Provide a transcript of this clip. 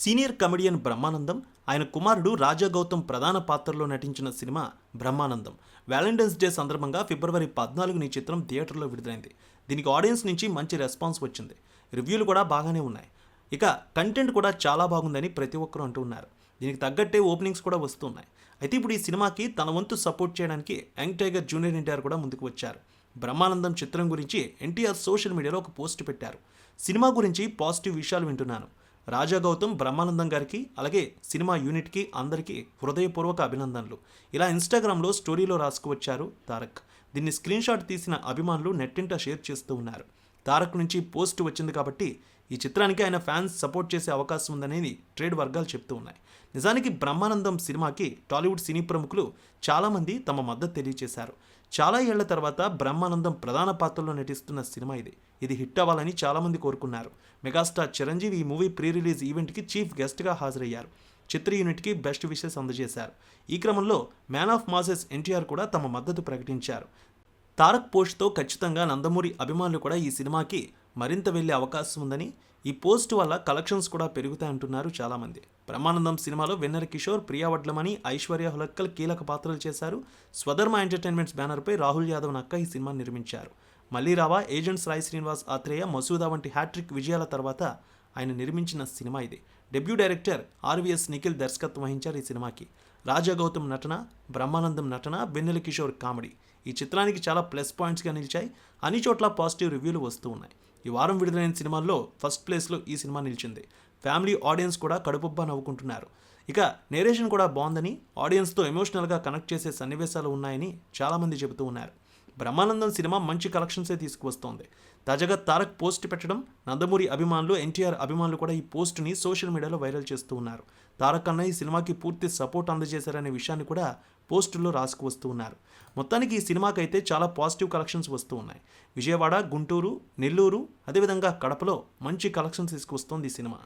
Senior comedian Brahmanandam ఆయన కుమారుడు రాజా గౌతమ్ ప్రధాన పాత్రలో నటించిన సినిమా బ్రహ్మానందం. వ్యాలంటైన్స్ డే సందర్భంగా ఫిబ్రవరి పద్నాలుగున ఈ చిత్రం థియేటర్లో విడుదలైంది. దీనికి ఆడియన్స్ నుంచి మంచి రెస్పాన్స్ వచ్చింది. రివ్యూలు కూడా బాగానే ఉన్నాయి. ఇక కంటెంట్ కూడా చాలా బాగుందని ప్రతి ఒక్కరూ అంటూ ఉన్నారు. దీనికి తగ్గట్టే ఓపెనింగ్స్ కూడా వస్తున్నాయి. అయితే ఇప్పుడు ఈ సినిమాకి తన వంతు సపోర్ట్ చేయడానికి యంగ్ టైగర్ జూనియర్ ఎన్టీఆర్ కూడా ముందుకు వచ్చారు. బ్రహ్మానందం చిత్రం గురించి ఎన్టీఆర్ సోషల్ మీడియాలో ఒక పోస్ట్ పెట్టారు. సినిమా గురించి పాజిటివ్ విషయాలు వింటున్నాను. రాజా గౌతమ్ బ్రహ్మానందం గారికి అలాగే సినిమా యూనిట్కి అందరికీ హృదయపూర్వక అభినందనలు. ఇలా ఇన్స్టాగ్రామ్లో స్టోరీలో రాసుకువచ్చారు తారక్. దీన్ని స్క్రీన్ షాట్ తీసిన అభిమానులు నెట్టింట షేర్ చేస్తూ ఉన్నారు. తారక్ నుంచి పోస్ట్ వచ్చింది కాబట్టి ఈ చిత్రానికి ఆయన ఫ్యాన్స్ సపోర్ట్ చేసే అవకాశం ఉందనేది ట్రేడ్ వర్గాలు చెప్తూ ఉన్నాయి. నిజానికి బ్రహ్మానందం సినిమాకి టాలీవుడ్ సినీ ప్రముఖులు చాలామంది తమ మద్దతు తెలియజేశారు చాలా ఏళ్ళ తర్వాత బ్రహ్మానందం ప్రధాన పాత్రలో నటిస్తున్న సినిమా ఇది. ఇది హిట్ అవ్వాలని చాలామంది కోరుకున్నారు. మెగాస్టార్ చిరంజీవి ఈ మూవీ ప్రీ రిలీజ్ ఈవెంట్కి చీఫ్ గెస్ట్గా హాజరయ్యారు. చిత్ర యూనిట్కి బెస్ట్ విషెస్ అందజేశారు. ఈ క్రమంలో మ్యాన్ ఆఫ్ మాసెస్ ఎన్టీఆర్ కూడా తమ మద్దతు ప్రకటించారు. తారక్ పోస్ట్తో ఖచ్చితంగా నందమూరి అభిమానులు కూడా ఈ సినిమాకి మరింత వెళ్ళే అవకాశం ఉందని ఈ పోస్ట్ వల్ల కలెక్షన్స్ కూడా పెరుగుతాయంటున్నారు చాలామంది. బ్రహ్మానందం సినిమాలో వెన్నెల కిషోర్ ప్రియా వడ్లమణి ఐశ్వర్య హులక్కల్ కీలక పాత్రలు చేశారు. స్వధర్మ ఎంటర్టైన్మెంట్స్ బ్యానర్పై రాహుల్ యాదవ్ నక్క ఈ సినిమా నిర్మించారు. మళ్ళీ రావా ఏజెంట్స్ రాయ్ శ్రీనివాస్ ఆత్రేయ మసూదా వంటి హ్యాట్రిక్ విజయాల తర్వాత ఆయన నిర్మించిన సినిమా ఇది. డెబ్యూ డైరెక్టర్ ఆర్వీఎస్ నిఖిల్ దర్శకత్వం వహించారు ఈ సినిమాకి. రాజా గౌతమ్ నటన బ్రహ్మానందం నటన వెన్నెల కిషోర్ కామెడీ. ఈ చిత్రానికి చాలా ప్లస్ పాయింట్స్గా నిలిచాయి. అన్ని చోట్ల పాజిటివ్ రివ్యూలు వస్తూ ఉన్నాయి. ఈ వారం విడుదలైన సినిమాల్లో ఫస్ట్ ప్లేస్లో ఈ సినిమా నిలిచింది. ఫ్యామిలీ ఆడియన్స్ కూడా కడుపుబ్బా నవ్వుకుంటున్నారు. ఇక నేరేషన్ కూడా బాగుందని ఆడియన్స్తో ఎమోషనల్గా కనెక్ట్ చేసే సన్నివేశాలు ఉన్నాయని చాలామంది చెబుతూ ఉన్నారు. బ్రహ్మానందం సినిమా మంచి కలెక్షన్సే తీసుకువస్తోంది. తాజాగా తారక్ పోస్ట్ పెట్టడం నందమూరి అభిమానులు ఎన్టీఆర్ అభిమానులు కూడా ఈ పోస్ట్ని సోషల్ మీడియాలో వైరల్ చేస్తూ ఉన్నారు. తారక్ అన్న ఈ సినిమాకి పూర్తి సపోర్ట్ అందజేశారనే విషయాన్ని కూడా పోస్టుల్లో రాసుకు వస్తూ ఉన్నారు. మొత్తానికి ఈ సినిమాకైతే చాలా పాజిటివ్ కలెక్షన్స్ వస్తూ ఉన్నాయి. విజయవాడ గుంటూరు నెల్లూరు అదేవిధంగా కడపలో మంచి కలెక్షన్స్ తీసుకువస్తోంది ఈ సినిమా.